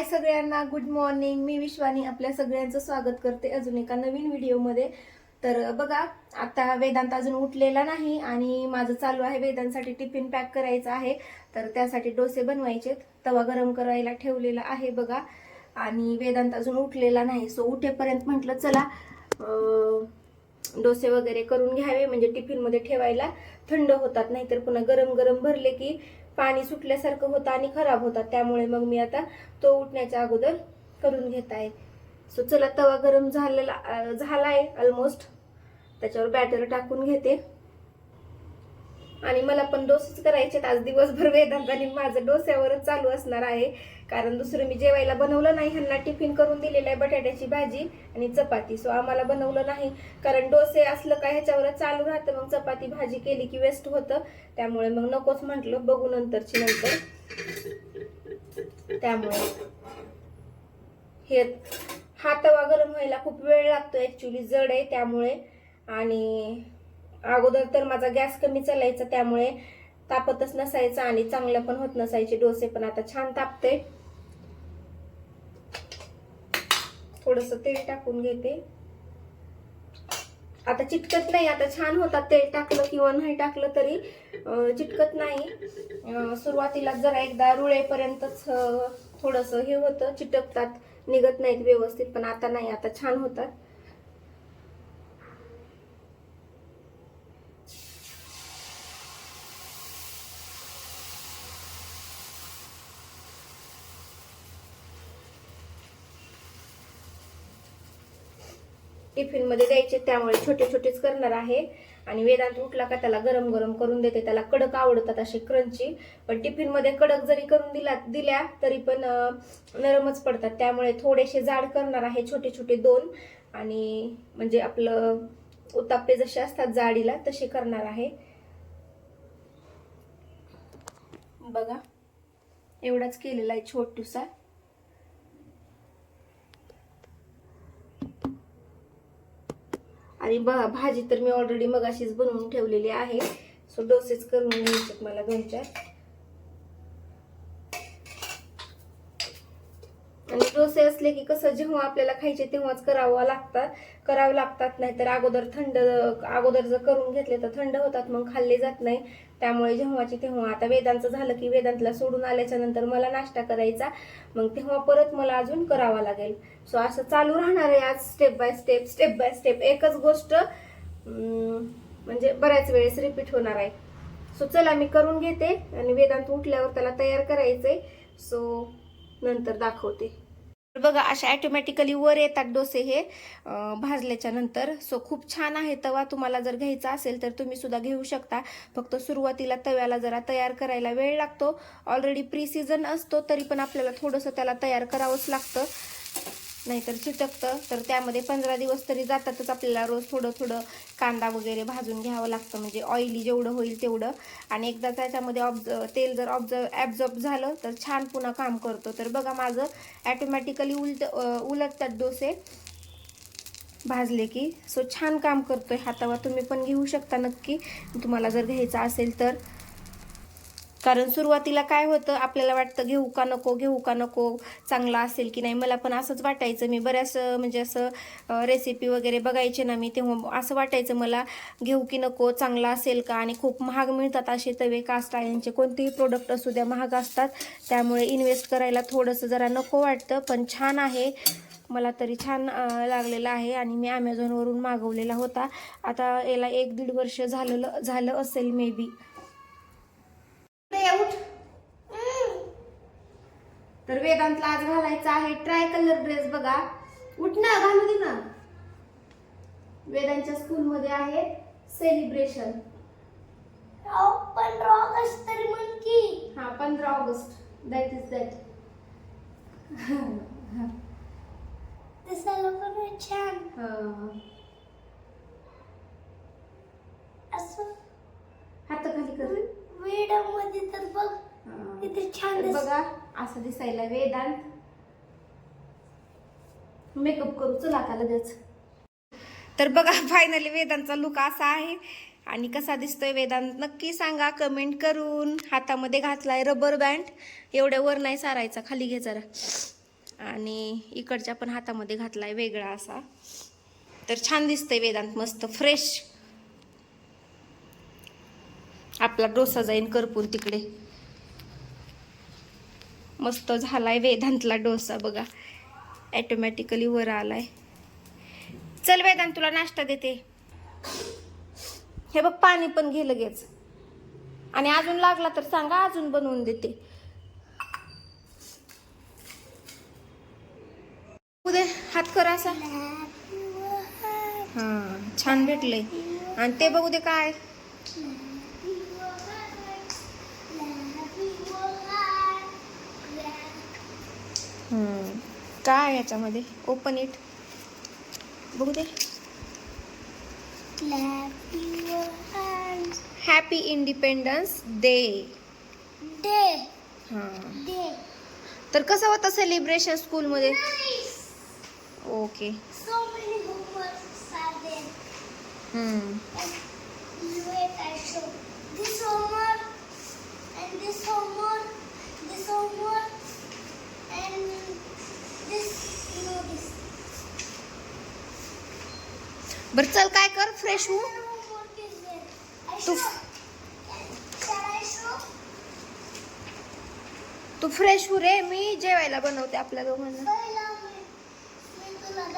हाय सगळ्यांना good morning मी विश्वानी आपल्या सगळ्यांचं स्वागत करते अजून एका नवीन व्हिडिओमध्ये. तर बघा आता वेदांत अजून उठलेला नाही आणि माझं चालू आहे वेदांसाठी टिफिन पॅक करायचं आहे. तर त्यासाठी डोसे बनवायचे तवा गरम करायला ठेवलेला आहे बघा. आणि वेदांत अजून उठलेला नाही. सो उठेपर्यंत म्हटलं चला डोसे वगैरे करून घ्यावे. म्हणजे टिफिनमध्ये ठेवायला थंड होतात. नाहीतर पुन्हा गरम गरम भरले की पाणी सुटल्यासारखं होतं आणि खराब होतात त्यामुळे मग मी आता तो उठण्याच्या अगोदर करून घेत आहे. सो चला तवा गरम झालेला झाला आहे ऑलमोस्ट त्याच्यावर बॅटर टाकून घेते. आणि मला पण डोसेच करायचे आज दिवसभर वेदांत आणि माझं डोस्यावरच चालू असणार आहे. कारण दुसरं मी जेवायला बनवलं नाही. ह्यांना टिफिन करून दिलेलं आहे बटाट्याची भाजी आणि चपाती. सो आम्हाला बनवलं नाही. कारण डोसे असलं का ह्याच्यावरच चालू राहतं. मग चपाती भाजी केली की वेस्ट होतं. त्यामुळे मग नकोच म्हटलं. बघू नंतरची नंतर. त्यामुळे हे हा तवा गरम व्हायला खूप वेळ लागतो. ऍक्च्युली जड आहे त्यामुळे. आणि अगोदर तर माझा गॅस कमी चालायचा त्यामुळे तापतच नसायचा आणि चांगलं पण होत नसायचे डोसे पण आता छान तापते थोडस तेल टाकून घेते. आता चिटकत नाही आता छान होतात तेल टाकलं किंवा नाही टाकलं तरी चिटकत नाही. सुरुवातीला जरा एकदा रुळेपर्यंतच थोडस हे होतं चिटकतात निघत नाहीत व्यवस्थित पण आता नाही आता छान होतात. टिफिनमध्ये द्यायचे त्यामुळे छोटे छोटेच करणार आहे. आणि वेदांत उठला का त्याला गरम गरम करून देते. त्याला कडक आवडतात असे क्रंची. पण टिफिनमध्ये कडक जरी करून दिला दिल्या तरी पण नरमच पडतात. त्यामुळे थोडेसे जाड करणार आहे छोटे छोटे दोन. आणि म्हणजे आपलं उताप्पे जसे असतात जाडीला तसे करणार आहे. बघा एवढाच केलेला आहे छोटूसा. आणि भाजी तर मी ऑलरेडी मगाशीच बनवून ठेवलेली आहे. सो डोसेच करून घ्यायचे मला दोन चार आणि डोसे असले की कसं जेव्हा आपल्याला खायचे तेव्हाच करावं लागतात. करावं लागतात नाहीतर अगोदर थंड अगोदर जर करून घेतले तर थंड होतात मग खाल्ले जात नाही. त्यामुळे जेव्हाची तेव्हा आता वेदांचं झालं की वेदांतला सोडून आल्याच्यानंतर मला नाश्ता करायचा. मग तेव्हा परत मला अजून करावा लागेल. सो असं चालू राहणार आहे आज step by step step by step एकच गोष्ट म्हणजे बऱ्याच वेळेस रिपीट होणार आहे. सो चला मी करून घेते आणि वेदांत उठल्यावर त्याला तयार करायचंय. सो नंतर दाखवते. बघा अशा ॲटोमॅटिकली वर येतात डोसे हे भाजल्याच्या नंतर. सो खूप छान आहे तवा. तुम्हाला जर घ्यायचा असेल तर तुम्ही सुद्धा घेऊ शकता. फक्त सुरुवातीला तव्याला जरा तयार करायला वेळ लागतो. ऑलरेडी प्री सीझन असतो तरी पण आपल्याला थोडंसं त्याला तयार करावंच लागतं. नाहीतर चिटकतं. तर त्यामध्ये पंधरा दिवस तरी जातातच आपल्याला रोज थोडं थोडं कांदा वगैरे भाजून घ्यावं लागतं. म्हणजे ऑइली जेवढं होईल तेवढं. आणि एकदा त्याच्यामध्ये ऑब्झ तेल जर ऑब्झर्व ॲब्झॉर्ब झालं तर छान पुन्हा काम करतो. तर बघा माझं ॲटोमॅटिकली उलट उलटतात डोसे. भाजले की सो छान काम करतोय. हातावर तुम्ही पण घेऊ शकता नक्की. तुम्हाला जर घ्यायचा असेल तर. कारण सुरुवातीला काय होतं आपल्याला वाटतं घेऊ का नको घेऊ का नको चांगला असेल की नाही? मला पण असंच वाटायचं. मी बऱ्याच म्हणजे असं रेसिपी वगैरे बघायचे ना मी तेव्हा असं वाटायचं मला घेऊ की नको चांगला असेल का? आणि खूप महाग मिळतात असे तवे कास्ट यांचे कोणतेही प्रोडक्ट असू द्या महाग असतात. त्यामुळे इन्व्हेस्ट करायला थोडंसं जरा नको वाटतं पण छान आहे. मला तरी छान लागलेला आहे आणि मी ॲमेझॉनवरून मागवलेला होता. आता याला एक दीड वर्ष झालेलं झालं असेल मे बी उठ. तर वेदांतला आज घालायचा आहे ट्राय कलर ड्रेस बघा. उठ ना घालू दे ना. वेदांच्या स्कूलमध्ये आहे सेलिब्रेशन पंधरा ऑगस्ट तरी म्हण की. हा पंधरा ऑगस्ट. दॅट इज दॅट दिसायला पण छान. असं. हात खाली कर. मध्ये तर बघ. किती छान बघा असं दिसायला वेदांत. मेकअप करू चला आता लगेच. तर बघा फायनली वेदांचा लुक असा आहे. आणि कसा दिसतोय वेदांत नक्की सांगा कमेंट करून. हातामध्ये घातलाय रबर बँड एवढ्या वर नाही सारायचा खाली घे जरा. आणि इकडच्या पण हातामध्ये घातलाय वेगळा असा. तर छान दिसतंय वेदांत मस्त फ्रेश आपला डोसा जाईन करपून तिकडे. मस्त झालाय वेदांतला डोसा बघा. ॲटोमॅटिकली वर आलाय. चल वेदांत तुला नाश्ता देते. हे बघ पाणी पण घे लगेच. आणि अजून लागला तर सांगा अजून बनवून देते. उद्या हात कर असा. हा छान भेटलंय. आणि ते बघू दे काय. काय आहे याच्यामध्ये? ओपन इट बघू दे. हॅपी इंडिपेंडन्स डे डे हा. तर कसं होतं सेलिब्रेशन स्कूलमध्ये ओके बरं चल काय कर फ्रेश. I तू? तू फ्रेश हो रे मी जेवायला बनवते आपल्या दोघांना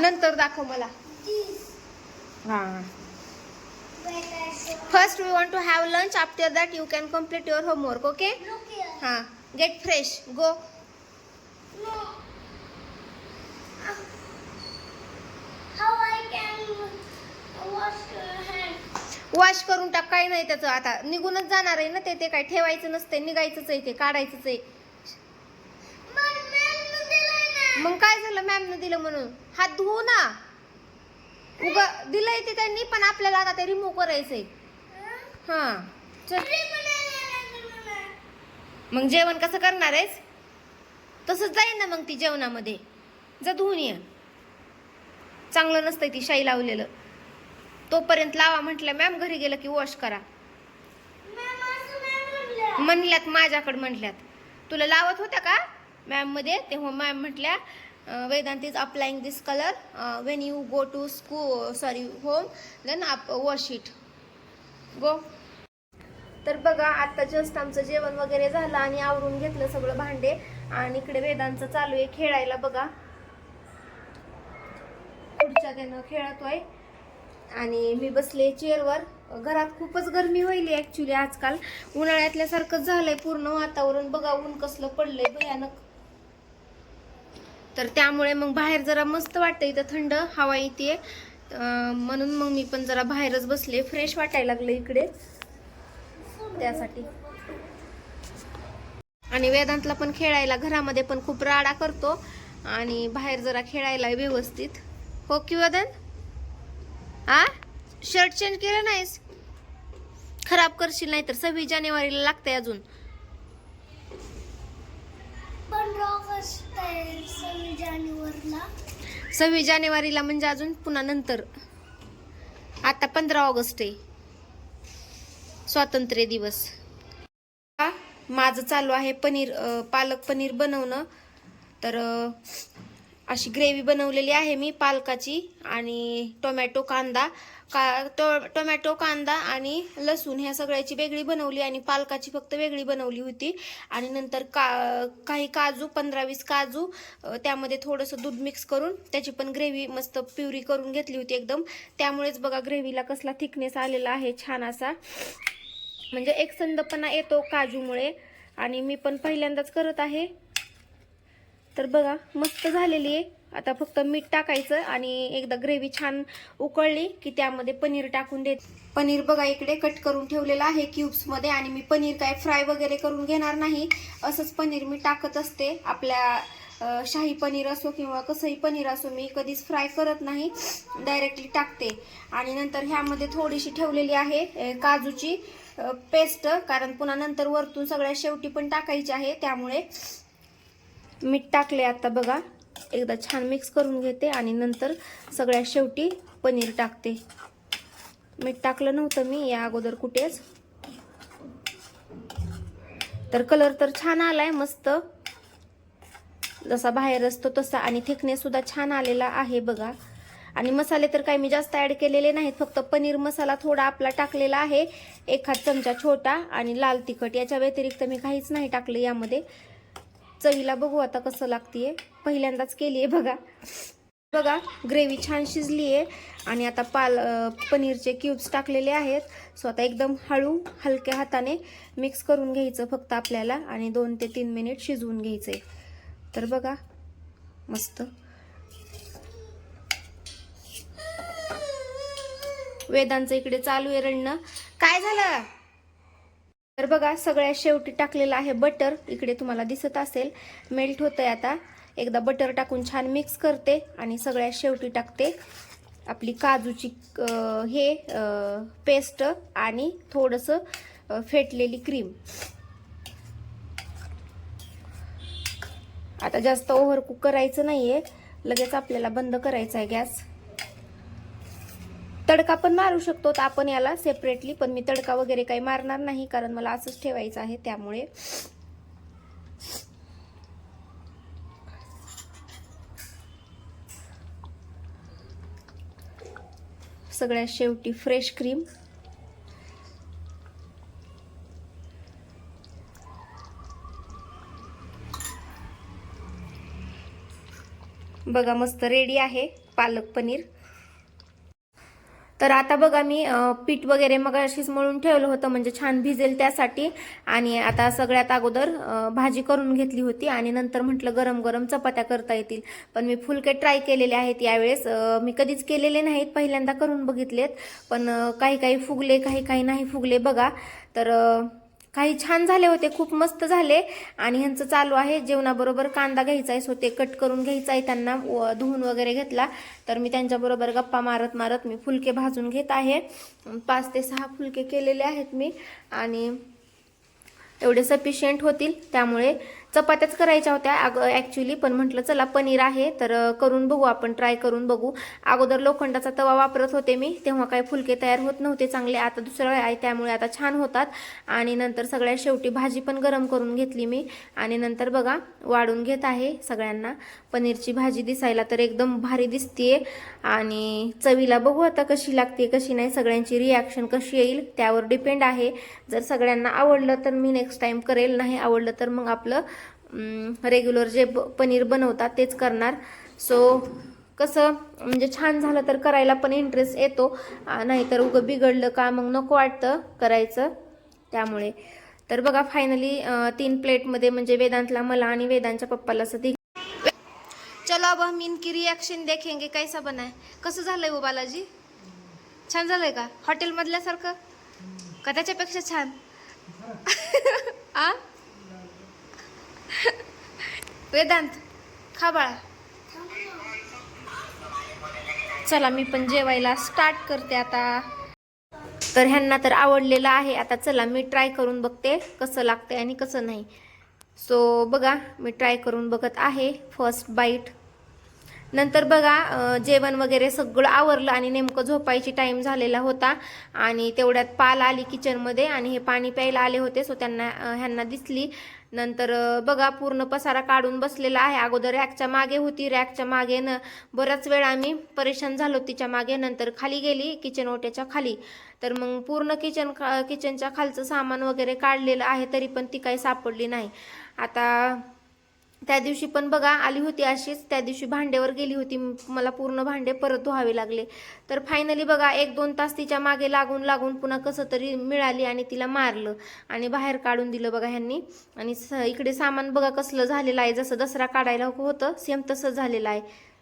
नंतर दाखव मला. हा. First we want to have lunch after that you can complete your homework okay. हा गेट फ्रेश गो वॉश करून टाक काही नाही त्याचं. आता निघूनच जाणार आहे ना ते ते काय ठेवायचं नसते निघायचंच आहे ते काढायचंच आहे. मग काय झालं मॅमनं दिलं म्हणून? हात धुवू ना. उग दिलंय ते त्यांनी पण आपल्याला आता ते रिमूव्ह करायचंय. हा. चल. मग जेवण कसं करणार आहेस? तसंच जाईन ना मग ती जेवणामध्ये. जा धुवून ये. चांगलं नसतंय ती शाई लावलेलं. तोपर्यंत लावा म्हटलं मॅम घरी गेलं की वॉश करा. म्हणल्यात माझ्याकडे म्हटल्यात तुला लावत होत्या का? मॅममध्ये. तेव्हा मॅम म्हटल्या Vedant is applying this colour when you go to school sorry home then up wash it go. तर बघा आता जस्ट आमचं जेवण वगैरे झालं आणि आवरून घेतलं सगळं भांडे. आणि इकडे वेदांचं चालू आहे खेळायला बघा. पुढच्या त्यानं खेळतोय. आणि मी बसले चेअरवर. घरात खूपच गरमी होईल ऍक्च्युली आजकाल. उन्हाळ्यातल्यासारखंच झालंय पूर्ण वातावरण. बघा ऊन कसलं पडलंय भयानक. तर त्यामुळे मग बाहेर जरा मस्त वाटतं इथं थंड हवा येते म्हणून मग मी पण जरा बाहेरच बसले. फ्रेश वाटायला लागलं इकडे. त्यासाठी. आणि वेदांतला पण खेळायला घरामध्ये पण खूप राडा करतो. आणि बाहेर जरा खेळायला व्यवस्थित. हो की वेदांत आ शर्ट चेंज केलं नाहीस? खराब करशील नाही तर सव्वीस जानेवारीला लागतंय अजून. सव्वीस जानेवारीला. म्हणजे अजून पुन्हा नंतर. आता पंधरा ऑगस्ट आहे. स्वातंत्र्य दिवस. माझं चालू आहे पनीर पालक पनीर बनवणं. तर अशी ग्रेव्ही बनवलेली आहे मी पालकाची आणि टोमॅटो कांदा का टो टोमॅटो कांदा आणि लसूण ह्या सगळ्याची वेगळी बनवली आणि पालकाची फक्त वेगळी बनवली होती. आणि नंतर का काही काजू पंधरा वीस काजू त्यामध्ये थोडंसं दूध मिक्स करून त्याची पण ग्रेव्ही मस्त प्युरी करून घेतली होती एकदम. त्यामुळेच बघा ग्रेव्हीला कसला थिकनेस आलेला आहे छान असा. म्हणजे एकसंदपणा येतो काजूमुळे. आणि मी पण पहिल्यांदाच करत आहे. तर बघा मस्त झालेली आहे. आता फक्त मीठ टाकायचं आणि एकदा ग्रेव्ही छान उकळली की त्यामध्ये पनीर टाकून देत पनीर बघा इकडे कट करून ठेवलेलं आहे क्यूब्समध्ये आणि मी पनीर काय फ्राय वगैरे करून घेणार नाही. असंच पनीर मी टाकत असते. आपल्या शाही पनीर असो किंवा कसंही पनीर असो मी कधीच फ्राय करत नाही. डायरेक्टली टाकते. आणि नंतर ह्यामध्ये थोडीशी ठेवलेली आहे काजूची पेस्ट कारण पुन्हा नंतर वरतून सगळ्या शेवटी पण टाकायची आहे. त्यामुळे मीठ टाकले आता बघा. एकदा छान मिक्स करून घेते आणि नंतर सगळ्या शेवटी पनीर टाकते. मीठ टाकलं नव्हतं मी या अगोदर कुठेच. तर कलर तर छान आलाय मस्त. जसा बाहेर असतो तसा आणि थिकनेस सुद्धा छान आलेला आहे बघा. आणि मसाले तर काही मी जास्त ॲड केलेले नाहीत फक्त पनीर मसाला थोडा आपला टाकलेला आहे. एखाद चमचा छोटा आणि लाल तिखट. याच्या व्यतिरिक्त मी काहीच नाही टाकलं यामध्ये. चवीला बघू आता कसं लागतीये. पहिल्यांदाच केली आहे बघा. बघा ग्रेव्ही छान शिजली आहे आणि आता पाल पनीरचे क्यूब्स टाकलेले आहेत. सो आता एकदम हळू हलक्या हाताने मिक्स करून घ्यायचं फक्त आपल्याला आणि दोन ते तीन मिनिट शिजवून घ्यायचे तर बघा मस्त. वेदांचं इकडे चालू आहे रडणं. काय झालं? तर बघा सगळ्यात शेवटी टाकलेलं आहे बटर इकडे तुम्हाला दिसत असेल मेल्ट होतंय आता. एकदा बटर टाकून छान मिक्स करते आणि सगळ्यात शेवटी टाकते. आपली काजूची हे पेस्ट आणि थोडंसं फेटलेली क्रीम आता जास्त ओव्हर कुक करायचं नाहीये. लगेच आपल्याला बंद करायचा आहे गॅस. तडका पण मारू शकतो तर आपण याला सेपरेटली पण मी तडका वगैरे काही मारणार नाही कारण मला असंच ठेवायचं आहे त्यामुळे. सगळ्यात शेवटी फ्रेश क्रीम बघा मस्त रेडी आहे पालक पनीर. तर आता बघा मी पीठ वगैरे मग अशीच मळून ठेवलं होतं म्हणजे छान भिजेल त्यासाठी. आणि आता सगळ्यात अगोदर भाजी करून घेतली होती आणि नंतर म्हटलं गरम गरम चपात्या करता येतील. पण मी फुलके ट्राय केलेले आहेत यावेळेस. मी कधीच केलेले नाहीत पहिल्यांदा करून बघितलेत. पण काही काही फुगले काही काही नाही फुगले बघा. तर काही छान झाले होते खूप मस्त झाले. आणि ह्यांचं चालू आहे जेवणाबरोबर कांदा घ्यायचा आहे सो ते कट करून घ्यायचा आहे त्यांना व- धुवून वगैरे घेतला. तर मी त्यांच्याबरोबर गप्पा मारत मारत मी फुलके भाजून घेत आहे. पाच ते सहा फुलके केलेले आहेत मी. आणि एवढे सफिशियंट होतील त्यामुळे चपात्याच करायच्या होत्या. अगं ॲक्च्युली पण म्हटलं चला पनीर आहे तर करून बघू आपण ट्राय करून बघू. अगोदर लोखंडाचा तवा वापरत होते मी तेव्हा काही फुलके तयार होत नव्हते चांगले. आता दुसरं आहे त्यामुळे आता छान होतात. आणि नंतर सगळ्या शेवटी भाजी पण गरम करून घेतली मी. आणि नंतर बघा वाढून घेत आहे सगळ्यांना. पनीरची भाजी दिसायला तर एकदम भारी दिसतीये. आणि चवीला बघू आता कशी लागते कशी नाही. सगळ्यांची रिॲक्शन कशी येईल त्यावर डिपेंड आहे. जर सगळ्यांना आवडलं तर मी नेक्स्ट टाईम करेल. नाही आवडलं तर मग आपलं रेग्युलर जे ब- पनीर बनवतात तेच करणार. सो कसं म्हणजे छान झालं तर करायला पण इंटरेस्ट येतो. नाहीतर उगं बिघडलं का मग नको वाटतं करायचं. त्यामुळे. तर बघा फायनली तीन प्लेटमध्ये म्हणजे वेदांतला मला आणि वेदांच्या पप्पाला असं ती चलो अब हम इनकी रिएक्शन देखेंगे कैसा बनाय कसं झालंय वो बालाजी? छान झालंय का? हॉटेलमधल्यासारखं का त्याच्यापेक्षा छान. आ? वेदांत खा बाळा. चला मी पण जेवायला स्टार्ट करते आता. तर ह्यांना तर आवडलेलं आहे. आता चला मी ट्राय करून बघते कसं लागतंय आणि कसं नाही. सो बघा मी ट्राय करून बघत आहे. फर्स्ट बाईट नंतर बघा जेवण वगैरे सगळं आवरलं आणि नेमकं झोपायची टाईम झालेला होता. आणि तेवढ्यात पाल आली किचनमध्ये आणि हे पाणी प्यायला आले होते सो त्यांना ह्यांना दिसली. नंतर बघा पूर्ण पसारा काढून बसलेला आहे. अगोदर रॅकच्या मागे होती. रॅकच्या मागे न बराच वेळ आम्ही परेशान झालो तिच्यामागे. नंतर खाली गेली किचन ओट्याच्या खाली. तर मग पूर्ण किचन किचनच्या खालचं सामान वगैरे काढलेलं आहे तरी पण ती काही सापडली नाही. आता त्या दिवशी पण बघा आली होती अशीच. त्या दिवशी भांड्यावर गेली होती. मला पूर्ण भांडे परत धुवावे लागले. तर फायनली बघा एक दोन तास तिच्यामागे लागून लागून पुन्हा कसं तरी मिळाली आणि तिला मारलं. आणि बाहेर काढून दिलं बघा ह्यांनी. आणि स- इकडे सामान बघा कसलं झालेलं आहे. जसं दसरा काढायला होतं सेम तसं झालेलं आहे.